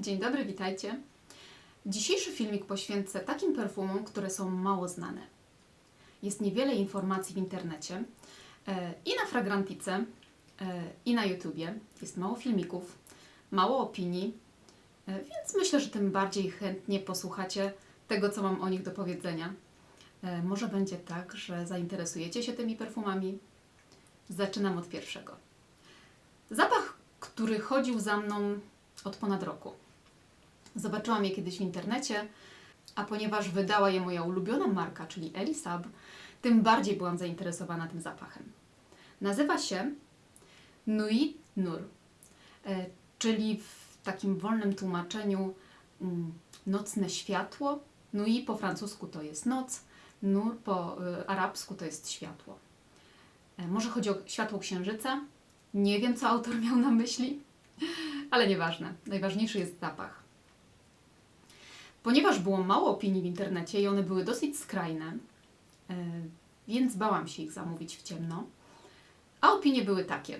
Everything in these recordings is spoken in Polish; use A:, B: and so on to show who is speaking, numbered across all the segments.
A: Dzień dobry, witajcie. Dzisiejszy filmik poświęcę takim perfumom, które są mało znane. Jest niewiele informacji w internecie e, i na Fragrantice, e, i na YouTubie. Jest mało filmików, mało opinii, e, więc myślę, że tym bardziej chętnie posłuchacie tego, co mam o nich do powiedzenia. Może będzie tak, że zainteresujecie się tymi perfumami. Zaczynam od pierwszego. Zapach, który chodził za mną od ponad roku. Zobaczyłam je kiedyś w internecie, a ponieważ wydała je moja ulubiona marka, czyli Elisab, tym bardziej byłam zainteresowana tym zapachem. Nazywa się Nuit Nur, e, czyli w takim wolnym tłumaczeniu mm, nocne światło. Nuit po francusku to jest noc, Nur po y, arabsku to jest światło. E, Może chodzi o światło księżyca? Nie wiem, co autor miał na myśli, ale nieważne. Najważniejszy jest zapach. Ponieważ było mało opinii w internecie i one były dosyć skrajne, e, więc bałam się ich zamówić w ciemno. A opinie były takie.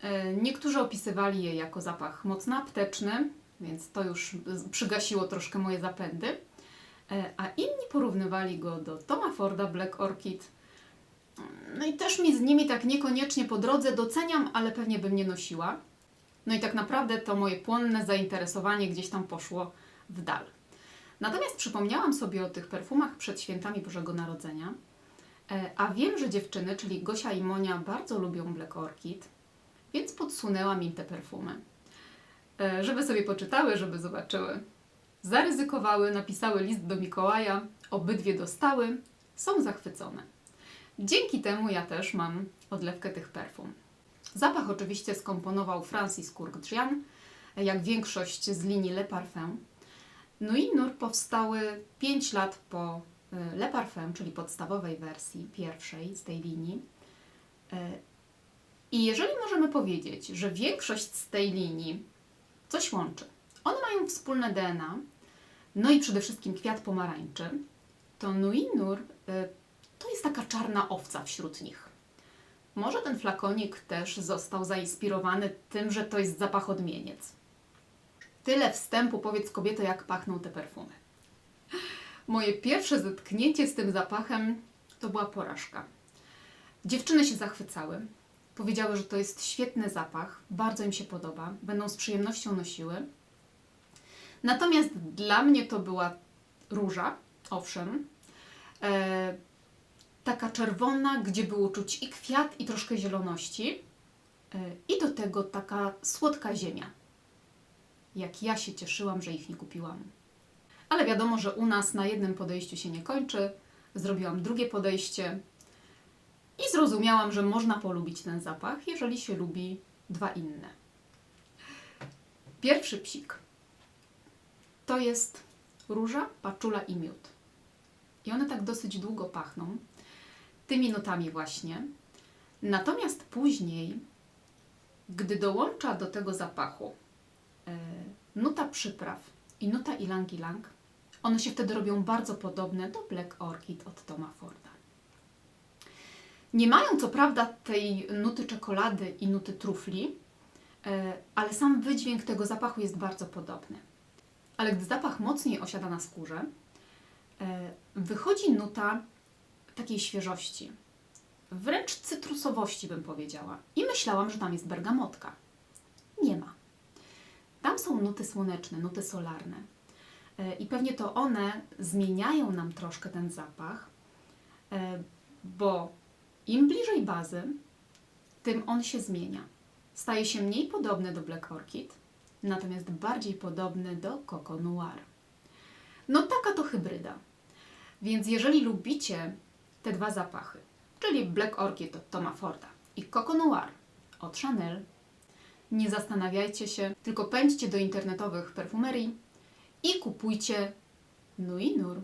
A: E, Niektórzy opisywali je jako zapach mocno apteczny, więc to już przygasiło troszkę moje zapędy. E, A inni porównywali go do Toma Forda Black Orchid. No i też mi z nimi tak niekoniecznie po drodze doceniam, ale pewnie bym nie nosiła. No i tak naprawdę to moje płonne zainteresowanie gdzieś tam poszło w dal. Natomiast przypomniałam sobie o tych perfumach przed świętami Bożego Narodzenia, e, a wiem, że dziewczyny, czyli Gosia i Monia, bardzo lubią Black Orchid, więc podsunęłam im te perfumy. E, Żeby sobie poczytały, żeby zobaczyły. Zaryzykowały, napisały list do Mikołaja, obydwie dostały, są zachwycone. Dzięki temu ja też mam odlewkę tych perfum. Zapach oczywiście skomponował Francis Kurkdjian, jak większość z linii Le Parfum. No i Nur powstały 5 lat po y, Le Parfum, czyli podstawowej wersji pierwszej z tej linii. Y, I jeżeli możemy powiedzieć, że większość z tej linii coś łączy, one mają wspólne DNA, no i przede wszystkim kwiat pomarańczy, to Nui Nur y, to jest taka czarna owca wśród nich. Może ten flakonik też został zainspirowany tym, że to jest zapach odmieniec. Tyle wstępu, powiedz kobieto, jak pachną te perfumy. Moje pierwsze zetknięcie z tym zapachem to była porażka. Dziewczyny się zachwycały. Powiedziały, że to jest świetny zapach, bardzo im się podoba, będą z przyjemnością nosiły. Natomiast dla mnie to była róża, owszem, e, taka czerwona, gdzie było czuć i kwiat, i troszkę zieloności, e, i do tego taka słodka ziemia. Jak ja się cieszyłam, że ich nie kupiłam. Ale wiadomo, że u nas na jednym podejściu się nie kończy. Zrobiłam drugie podejście i zrozumiałam, że można polubić ten zapach, jeżeli się lubi dwa inne. Pierwszy psik to jest róża, paczula i miód. I one tak dosyć długo pachną, tymi nutami właśnie. Natomiast później, gdy dołącza do tego zapachu nuta przypraw i nuta ilang ilang, one się wtedy robią bardzo podobne do Black Orchid od Toma Forda. Nie mają co prawda tej nuty czekolady i nuty trufli, e, ale sam wydźwięk tego zapachu jest bardzo podobny. Ale gdy zapach mocniej osiada na skórze, e, wychodzi nuta takiej świeżości, wręcz cytrusowości bym powiedziała. I myślałam, że tam jest bergamotka. Nie ma. Tam są nuty słoneczne, nuty solarne. E, I pewnie to one zmieniają nam troszkę ten zapach, e, bo im bliżej bazy, tym on się zmienia. Staje się mniej podobny do Black Orchid, natomiast bardziej podobny do Coco Noir. No taka to hybryda. Więc jeżeli lubicie te dwa zapachy, czyli Black Orchid od Toma Forda i Coco Noir od Chanel, nie zastanawiajcie się, tylko pędźcie do internetowych perfumerii i kupujcie Nui Nur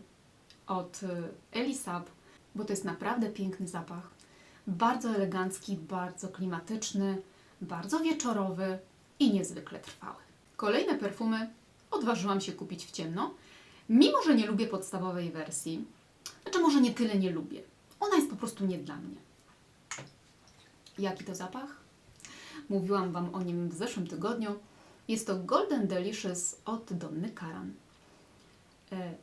A: od y, Elisab, bo to jest naprawdę piękny zapach. Bardzo elegancki, bardzo klimatyczny, bardzo wieczorowy i niezwykle trwały. Kolejne perfumy odważyłam się kupić w ciemno, mimo że nie lubię podstawowej wersji. Znaczy, może nie tyle nie lubię. Ona jest po prostu nie dla mnie. Jaki to zapach? Mówiłam Wam o nim w zeszłym tygodniu. Jest to Golden Delicious od Donny Karan. E,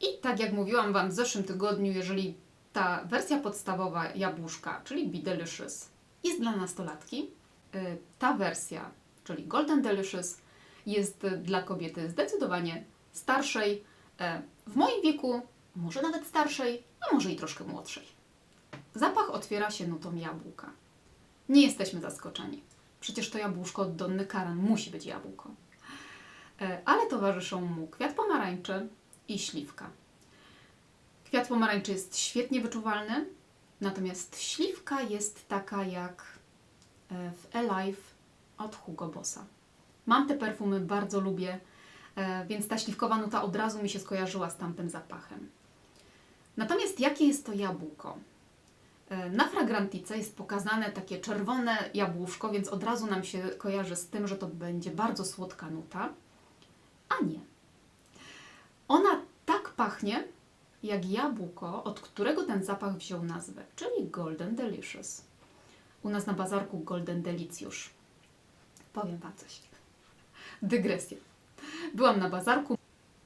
A: I tak jak mówiłam Wam w zeszłym tygodniu, jeżeli ta wersja podstawowa jabłuszka, czyli Be Delicious, jest dla nastolatki, e, ta wersja, czyli Golden Delicious, jest dla kobiety zdecydowanie starszej, e, w moim wieku, może nawet starszej, a może i troszkę młodszej. Zapach otwiera się nutą jabłka. Nie jesteśmy zaskoczeni. Przecież to jabłuszko od Donny Karan musi być jabłko. E, Ale towarzyszą mu kwiat pomarańczy i śliwka. Kwiat pomarańczy jest świetnie wyczuwalny, natomiast śliwka jest taka jak e, w Alive od Hugo Bossa. Mam te perfumy, bardzo lubię, e, więc ta śliwkowa nuta od razu mi się skojarzyła z tamtym zapachem. Natomiast jakie jest to jabłko? E, Na fragrantice jest pokazane takie czerwone jabłuszko, więc od razu nam się kojarzy z tym, że to będzie bardzo słodka nuta, a nie. Ona tak pachnie, jak jabłko, od którego ten zapach wziął nazwę, czyli Golden Delicious. U nas na bazarku Golden Delicjusz. Powiem Wam coś. Dygresja. Byłam na bazarku.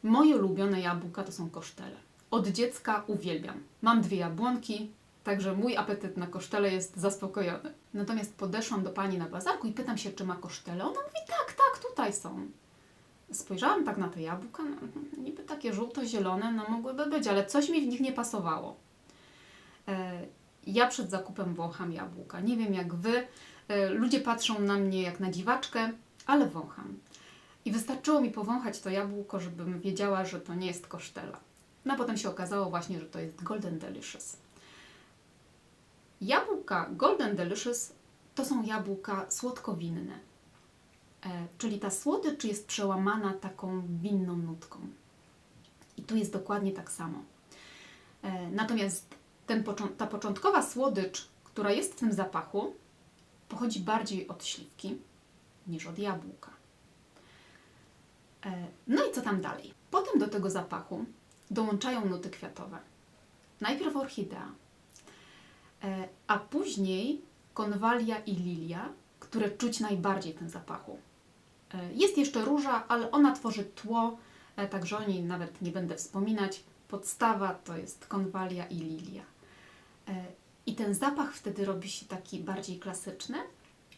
A: Moje ulubione jabłka to są kosztele. Od dziecka uwielbiam. Mam dwie jabłonki, także mój apetyt na kosztele jest zaspokojony. Natomiast podeszłam do pani na bazarku i pytam się, czy ma kosztele. Ona mówi, tak, tak, tutaj są. Spojrzałam tak na te jabłka, no, niby takie żółto-zielone, no mogłyby być, ale coś mi w nich nie pasowało. E, ja przed zakupem wącham jabłka. Nie wiem jak wy. E, ludzie patrzą na mnie jak na dziwaczkę, ale wącham. I wystarczyło mi powąchać to jabłko, żebym wiedziała, że to nie jest kosztela. No a potem się okazało właśnie, że to jest Golden Delicious. Jabłka Golden Delicious to są jabłka słodkowinne. E, czyli ta słodycz jest przełamana taką winną nutką. I tu jest dokładnie tak samo. E, natomiast ten, ta początkowa słodycz, która jest w tym zapachu, pochodzi bardziej od śliwki niż od jabłka. E, No i co tam dalej? Potem do tego zapachu dołączają nuty kwiatowe. Najpierw orchidea, a później konwalia i lilia, które czuć najbardziej tym zapachu. E, Jest jeszcze róża, ale ona tworzy tło, e, także o niej nawet nie będę wspominać. Podstawa to jest konwalia i lilia. E, I ten zapach wtedy robi się taki bardziej klasyczny,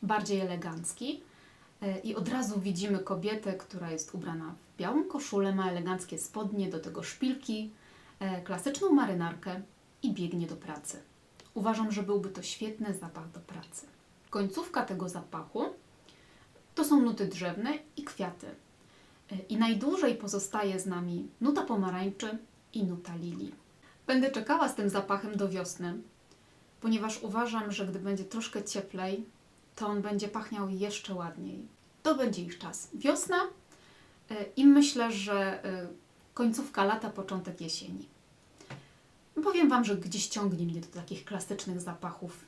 A: bardziej elegancki. E, I od razu widzimy kobietę, która jest ubrana w białą koszulę, ma eleganckie spodnie, do tego szpilki, e, klasyczną marynarkę i biegnie do pracy. Uważam, że byłby to świetny zapach do pracy. Końcówka tego zapachu to są nuty drzewne i kwiaty. E, I najdłużej pozostaje z nami nuta pomarańczy i nuta lilii. Będę czekała z tym zapachem do wiosny, ponieważ uważam, że gdy będzie troszkę cieplej, to on będzie pachniał jeszcze ładniej. To będzie ich czas. Wiosna e, i myślę, że e, końcówka lata, początek jesieni. Powiem Wam, że gdzieś ciągnie mnie do takich klasycznych zapachów.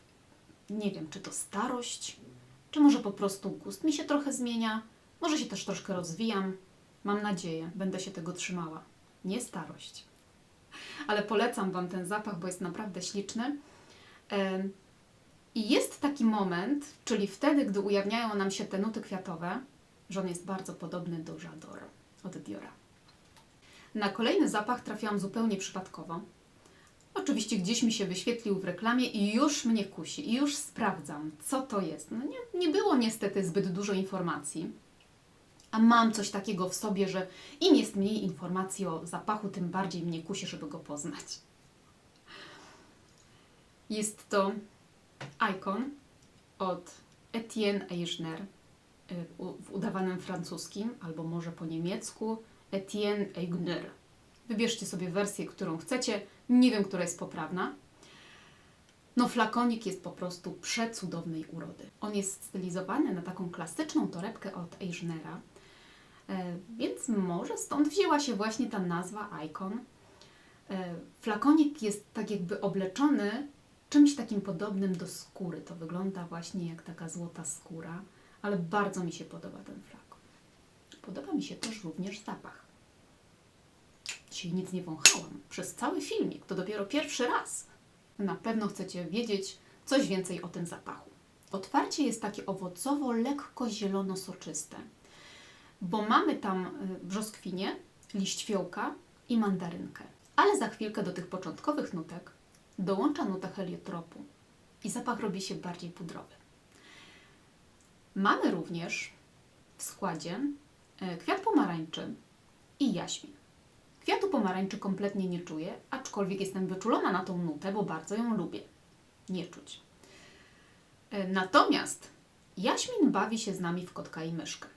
A: Nie wiem, czy to starość, czy może po prostu gust mi się trochę zmienia, może się też troszkę rozwijam. Mam nadzieję, będę się tego trzymała. Nie starość. Ale polecam Wam ten zapach, bo jest naprawdę śliczny. I jest taki moment, czyli wtedy, gdy ujawniają nam się te nuty kwiatowe, że on jest bardzo podobny do J'adore od Diora. Na kolejny zapach trafiłam zupełnie przypadkowo. Oczywiście gdzieś mi się wyświetlił w reklamie i już mnie kusi, i już sprawdzam, co to jest. No nie, nie było niestety zbyt dużo informacji, a mam coś takiego w sobie, że im jest mniej informacji o zapachu, tym bardziej mnie kusi, żeby go poznać. Jest to Icon od Etienne Eichner y, w udawanym francuskim, albo może po niemiecku Etienne Eigner. Wybierzcie sobie wersję, którą chcecie. Nie wiem, która jest poprawna. No, flakonik jest po prostu przecudownej urody. On jest stylizowany na taką klasyczną torebkę od Eichnera, e, więc może stąd wzięła się właśnie ta nazwa Icon. E, Flakonik jest tak jakby obleczony czymś takim podobnym do skóry. To wygląda właśnie jak taka złota skóra, ale bardzo mi się podoba ten flakon. Podoba mi się też również zapach. Nic nie wąchałam przez cały filmik, to dopiero pierwszy raz. Na pewno chcecie wiedzieć coś więcej o tym zapachu. Otwarcie jest takie owocowo, lekko zielono-soczyste. bo mamy tam y, brzoskwinię, liść fiołka i mandarynkę. Ale za chwilkę do tych początkowych nutek dołącza nuta heliotropu i zapach robi się bardziej pudrowy. Mamy również w składzie e, kwiat pomarańczy i jaśmin. Kwiatu pomarańczy kompletnie nie czuję, aczkolwiek jestem wyczulona na tą nutę, bo bardzo ją lubię. Nie czuć. E, Natomiast jaśmin bawi się z nami w kotka i myszkę.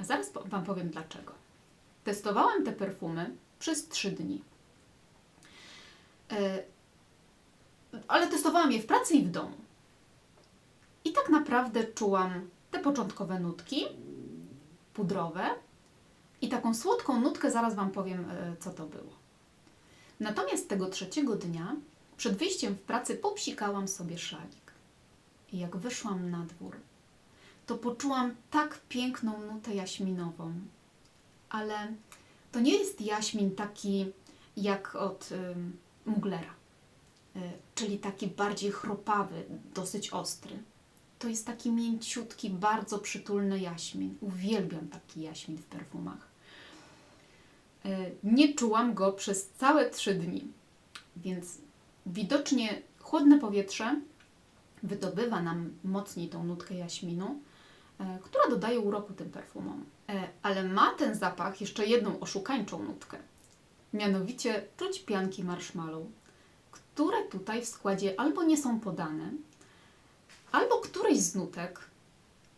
A: A zaraz Wam powiem dlaczego. Testowałam te perfumy przez 3 dni. E, ale testowałam je w pracy i w domu. I tak naprawdę czułam te początkowe nutki pudrowe i taką słodką nutkę, zaraz Wam powiem, e, co to było. Natomiast tego trzeciego dnia, przed wyjściem w pracy, popsikałam sobie szalik. I jak wyszłam na dwór, to poczułam tak piękną nutę jaśminową. Ale to nie jest jaśmin taki jak od ym, Muglera, y, czyli taki bardziej chropawy, dosyć ostry. To jest taki mięciutki, bardzo przytulny jaśmin. Uwielbiam taki jaśmin w perfumach. Y, Nie czułam go przez całe trzy dni, więc widocznie chłodne powietrze wydobywa nam mocniej tą nutkę jaśminu, e, która dodaje uroku tym perfumom. E, Ale ma ten zapach jeszcze jedną oszukańczą nutkę. Mianowicie czuć pianki marshmallow, które tutaj w składzie albo nie są podane, albo któryś z nutek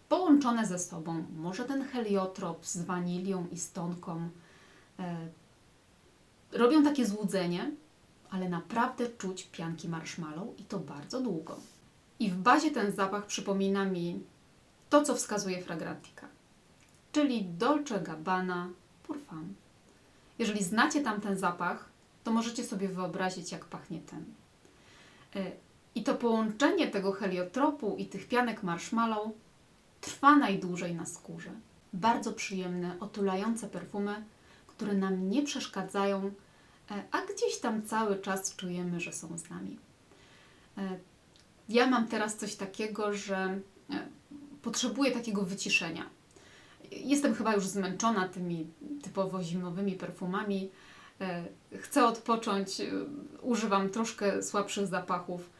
A: połączone ze sobą, może ten heliotrop z wanilią i stonką, e, robią takie złudzenie, ale naprawdę czuć pianki marshmallow i to bardzo długo. I w bazie ten zapach przypomina mi to, co wskazuje Fragrantica, czyli Dolce Gabbana Parfum. Jeżeli znacie tam ten zapach, to możecie sobie wyobrazić, jak pachnie ten. Y, I to połączenie tego heliotropu i tych pianek marshmallow trwa najdłużej na skórze. Bardzo przyjemne, otulające perfumy, które nam nie przeszkadzają, e, a gdzieś tam cały czas czujemy, że są z nami. E, Ja mam teraz coś takiego, że e, potrzebuję takiego wyciszenia. Jestem chyba już zmęczona tymi typowo zimowymi perfumami. Chcę odpocząć, używam troszkę słabszych zapachów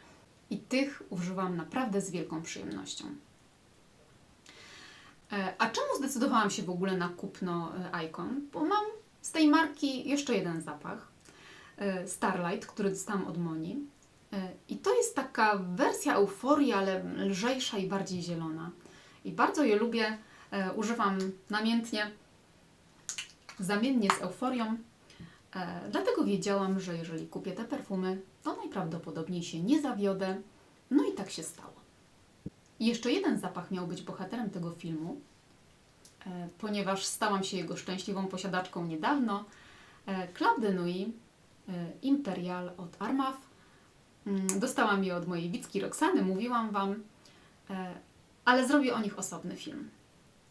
A: i tych używam naprawdę z wielką przyjemnością. A czemu zdecydowałam się w ogóle na kupno Icon? Bo mam z tej marki jeszcze jeden zapach. e, Starlight, który dostałam od Moni. E, I to jest taka wersja euforii, ale lżejsza i bardziej zielona. I bardzo je lubię. E, Używam namiętnie, zamiennie z euforią. Dlatego wiedziałam, że jeżeli kupię te perfumy, to najprawdopodobniej się nie zawiodę. No i tak się stało. I jeszcze jeden zapach miał być bohaterem tego filmu, ponieważ stałam się jego szczęśliwą posiadaczką niedawno. E, Club de e, Imperial od Armaf. Mm, Dostałam je od mojej Wicki Roxany, mówiłam Wam, e, ale zrobię o nich osobny film.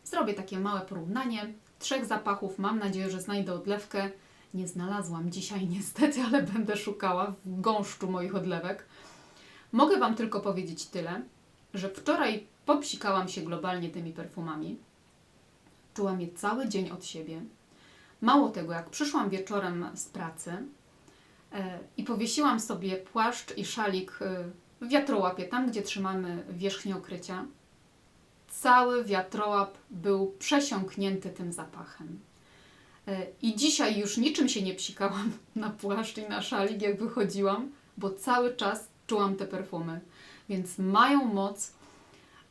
A: Zrobię takie małe porównanie trzech zapachów. Mam nadzieję, że znajdę odlewkę. Nie znalazłam dzisiaj niestety, ale będę szukała w gąszczu moich odlewek. Mogę Wam tylko powiedzieć tyle, że wczoraj popsikałam się globalnie tymi perfumami. Czułam je cały dzień od siebie. Mało tego, jak przyszłam wieczorem z pracy e, i powiesiłam sobie płaszcz i szalik e, w wiatrołapie, tam gdzie trzymamy wierzchnię okrycia, cały wiatrołap był przesiąknięty tym zapachem. E, I dzisiaj już niczym się nie psikałam na płaszcz i na szalik, jak wychodziłam, bo cały czas czułam te perfumy. Więc mają moc,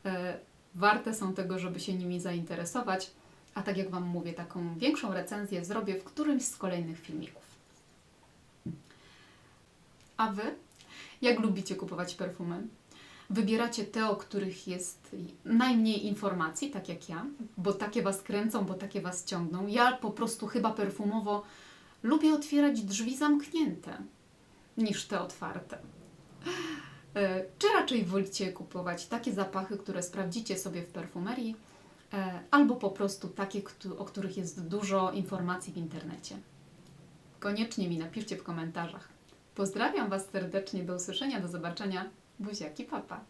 A: e, warte są tego, żeby się nimi zainteresować. A tak jak Wam mówię, taką większą recenzję zrobię w którymś z kolejnych filmików. A Wy? Jak lubicie kupować perfumy? Wybieracie te, o których jest najmniej informacji, tak jak ja, bo takie Was kręcą, bo takie Was ciągną. Ja po prostu chyba perfumowo lubię otwierać drzwi zamknięte niż te otwarte. E, Czy raczej wolicie kupować takie zapachy, które sprawdzicie sobie w perfumerii, albo po prostu takie, o których jest dużo informacji w internecie? Koniecznie mi napiszcie w komentarzach. Pozdrawiam Was serdecznie, do usłyszenia, do zobaczenia. Buziaki, papa.